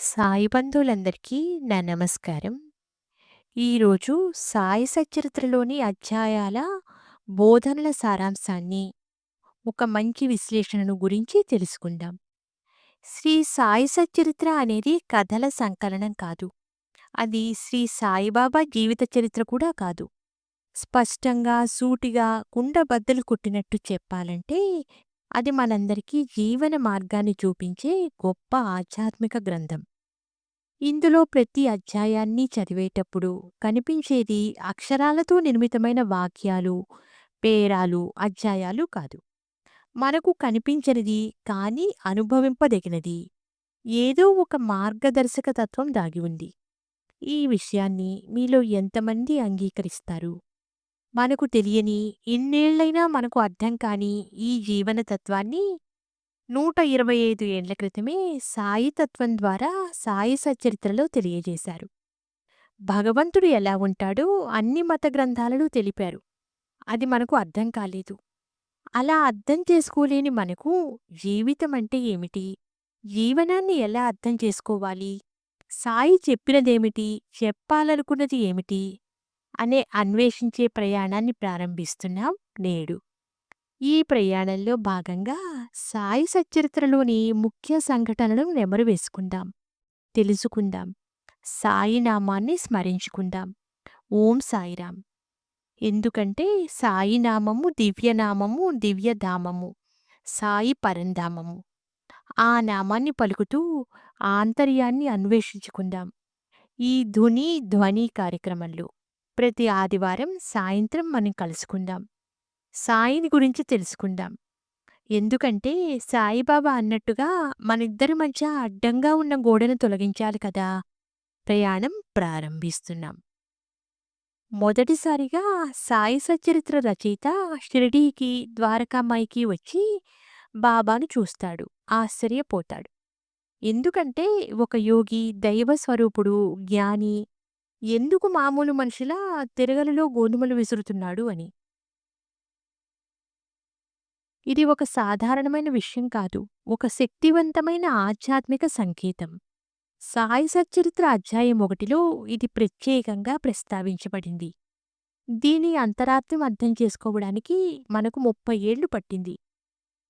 సాయి బంధువులందరికీ నా నమస్కారం. ఈరోజు సాయి సచ్చరిత్రలోని అధ్యాయాల బోధనల సారాంశాన్ని, ఒక మంచి విశ్లేషణను గురించి తెలుసుకుందాం. శ్రీ సాయి సచ్చరిత్ర అనేది కథల సంకలనం కాదు. అది శ్రీ సాయిబాబా జీవిత చరిత్ర కూడా కాదు. స్పష్టంగా, సూటిగా కుండ బద్దలు కొట్టినట్టు చెప్పాలంటే అది మనందరికీ జీవన మార్గాన్ని చూపించే గొప్ప ఆధ్యాత్మిక గ్రంథం. ఇందులో ప్రతి అధ్యాయాన్ని చదివేటప్పుడు కనిపించేది అక్షరాలతో నిర్మితమైన వాక్యాలు, పేరాలు, అధ్యాయాలు కాదు. మనకు కనిపించనిది కానీ అనుభవింపదగినది. ఏదో ఒక మార్గదర్శక తత్వం దాగి ఉంది. ఈ విషయాన్ని మీలో ఎంతమంది అంగీకరిస్తారు? మనకు తెలియని, ఇన్నేళ్ళైనా మనకు అర్థం కాని ఈ నూట ఇరవై ఐదు ఏండ్ల క్రితమే సాయితత్వం ద్వారా సాయి సచరిత్రలో తెలియజేశారు. భగవంతుడు ఎలా ఉంటాడో అన్ని మత గ్రంథాలలో తెలిపారు. అది మనకు అర్థం కాలేదు. అలా అర్థం చేసుకోలేని మనకు జీవితం అంటే ఏమిటి? జీవనాన్ని ఎలా అర్థం చేసుకోవాలి? సాయి చెప్పినదేమిటి? చెప్పాలనుకున్నది ఏమిటి? అనే అన్వేషించే ప్రయాణాన్ని ప్రారంభిస్తున్నాం నేడు. ఈ ప్రయాణంలో భాగంగా సాయి సచ్చరిత్రలోని ముఖ్య సంఘటనలను నెమరు వేసుకుందాం. తెలుసుకుందాం. సాయి నామాన్ని స్మరించుకుందాం. ఓం సాయిరాం. ఎందుకంటే సాయి నామము దివ్యనామము, దివ్యధామము. సాయి పరంధామము. ఆ నామాన్ని పలుకుతూ ఆంతర్యాన్ని అన్వేషించుకుందాం. ఈ ధుని, ధ్వని కార్యక్రమంలో ప్రతి ఆదివారం సాయంత్రం మనం కలుసుకుందాం. సాయిని గురించి తెలుసుకుందాం. ఎందుకంటే సాయిబాబా అన్నట్టుగా మనిద్దరి మధ్య అడ్డంగా ఉన్న గోడను తొలగించాలి కదా! ప్రయాణం ప్రారంభిస్తున్నాం. మొదటిసారిగా సాయి సచరిత్ర రచయిత షిరిడీకి, ద్వారకామాయికి వచ్చి బాబాను చూస్తాడు. ఆశ్చర్యపోతాడు. ఎందుకంటే ఒక యోగి, దైవ స్వరూపుడు, జ్ఞాని ఎందుకు మామూలు మనిషిలా తిరగలిలో గోధుమలు విసురుతున్నాడు అని. ఇది ఒక సాధారణమైన విషయం కాదు. ఒక శక్తివంతమైన ఆధ్యాత్మిక సంకేతం. సాయి సచ్చరిత్ర అధ్యాయం ఒకటిలో ఇది ప్రత్యేకంగా ప్రస్తావించబడింది. దీని అంతరార్థం అర్థం చేసుకోవడానికి మనకు ముప్పై ఏళ్ళు పట్టింది.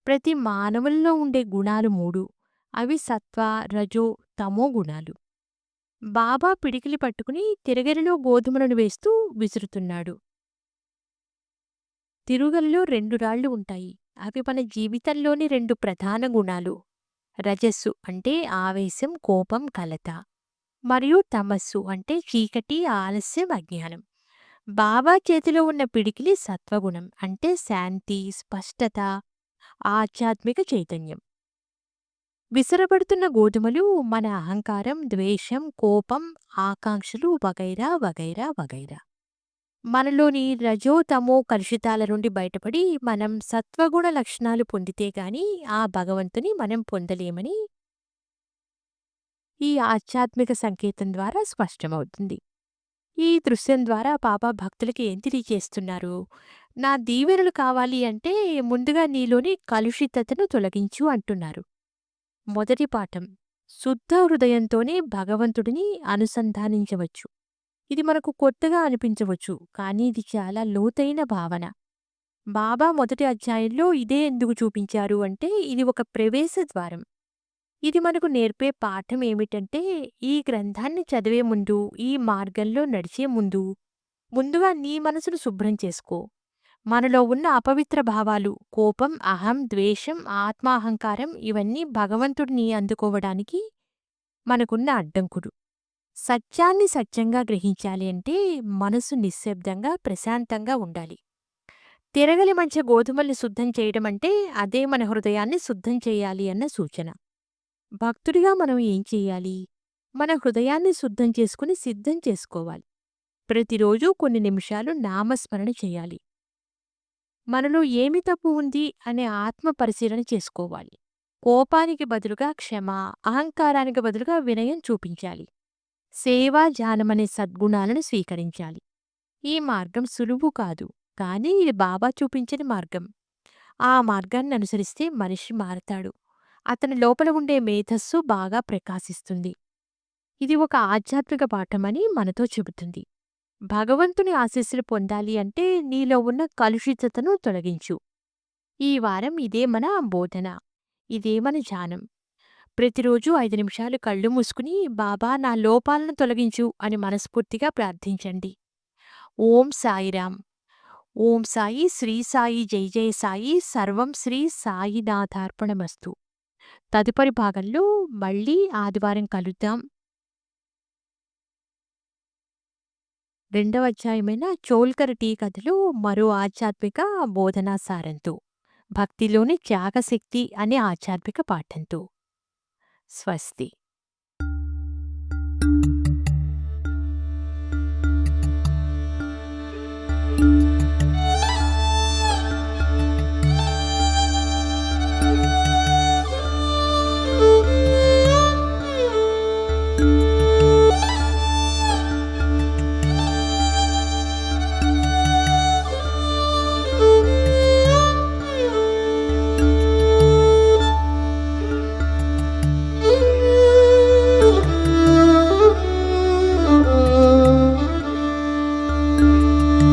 ప్రతి మానవుల్లో ఉండే గుణాలు మూడు. అవి సత్వ, రజో, తమో గుణాలు. బాబా పిడికిలి పట్టుకుని తిరగలిలో గోధుమలను వేస్తూ విసురుతున్నాడు. తిరుగలిలో రెండు రాళ్ళు ఉంటాయి. అవి మన జీవితంలోని రెండు ప్రధాన గుణాలు. రజస్సు అంటే ఆవేశం, కోపం, కలత. మరియు తమస్సు అంటే చీకటి, ఆలస్యం, అజ్ఞానం. బాబా చేతిలో ఉన్న పిడికిలి సత్వగుణం అంటే శాంతి, స్పష్టత, ఆధ్యాత్మిక చైతన్యం. విసరబడుతున్న గోధుమలు మన అహంకారం, ద్వేషం, కోపం, ఆకాంక్షలు వగైరా వగైరా వగైరా. మనలోని రజో, తమో కలుషితాల నుండి బయటపడి మనం సత్వగుణ లక్షణాలు పొందితే గాని ఆ భగవంతుని మనం పొందలేమని ఈ ఆధ్యాత్మిక సంకేతం ద్వారా స్పష్టమవుతుంది. ఈ దృశ్యం ద్వారా బాబా భక్తులకి ఏం తెలియజేస్తున్నారు? నా దీవెనలు కావాలి అంటే ముందుగా నీలోని కలుషితతను తొలగించు అంటున్నారు. మొదటి పాఠం శుద్ధ హృదయంతోనే భగవంతుడిని అనుసంధానించవచ్చు. ఇది మనకు కొత్తగా అనిపించవచ్చు. కానీ ఇది చాలా లోతైన భావన. బాబా మొదటి అధ్యాయంలో ఇదే ఎందుకు చూపించారు అంటే ఇది ఒక ప్రవేశ ద్వారం. ఇది మనకు నేర్పే పాఠం ఏమిటంటే ఈ గ్రంథాన్ని చదివే ముందు, ఈ మార్గంలో నడిచే ముందు, ముందుగా నీ మనసును శుభ్రం చేసుకో. మనలో ఉన్న అపవిత్ర భావాలు, కోపం, అహం, ద్వేషం, ఆత్మాహంకారం ఇవన్నీ భగవంతుడిని అందుకోవడానికి మనకున్న అడ్డంకుడు సత్యాన్ని సత్యంగా గ్రహించాలి అంటే మనసు నిశ్శబ్దంగా, ప్రశాంతంగా ఉండాలి. తిరగలి మధ్య గోధుమల్ని శుద్ధం చేయడం అంటే అదే మన హృదయాన్ని శుద్ధం చేయాలి అన్న సూచన. భక్తుడిగా మనం ఏం చేయాలి? మన హృదయాన్ని శుద్ధం చేసుకుని సిద్ధం చేసుకోవాలి. ప్రతిరోజూ కొన్ని నిమిషాలు నామస్మరణ చేయాలి. మనలో ఏమి తప్పు ఉంది అనే ఆత్మ పరిశీలన చేసుకోవాలి. కోపానికి బదులుగా క్షమ, అహంకారానికి బదులుగా వినయం చూపించాలి. సేవా ధ్యానమనే సద్గుణాలను స్వీకరించాలి. ఈ మార్గం సులువు కాదు. కానీ ఇది బాబా చూపించిన మార్గం. ఆ మార్గాన్ని అనుసరిస్తే మనిషి మారతాడు. అతని లోపల ఉండే మేధస్సు బాగా ప్రకాశిస్తుంది. ఇది ఒక ఆధ్యాత్మిక పాఠమని మనతో చెబుతుంది. భగవంతుని ఆశీస్సులు పొందాలి అంటే నీలో ఉన్న కలుషితతను తొలగించు. ఈ వారం ఇదే మన బోధన. ఇదే మన జానం ప్రతిరోజు ఐదు నిమిషాలు కళ్ళు మూసుకుని బాబా నా లోపాలను తొలగించు అని మనస్ఫూర్తిగా ప్రార్థించండి. ఓం సాయిరాం. ఓం సాయి శ్రీ సాయి జై జయ సాయి సర్వం శ్రీ సాయినాథార్పణమస్తు. తదుపరి భాగంలో మళ్ళీ ఆదివారం కలుద్దాం. రెండవ అధ్యాయమైన చోల్కర్ టీ కథలు మరో ఆధ్యాత్మిక బోధనా సారంతో భక్తిలోని త్యాగశక్తి అనే ఆధ్యాత్మిక పాఠంతో स्वस्ति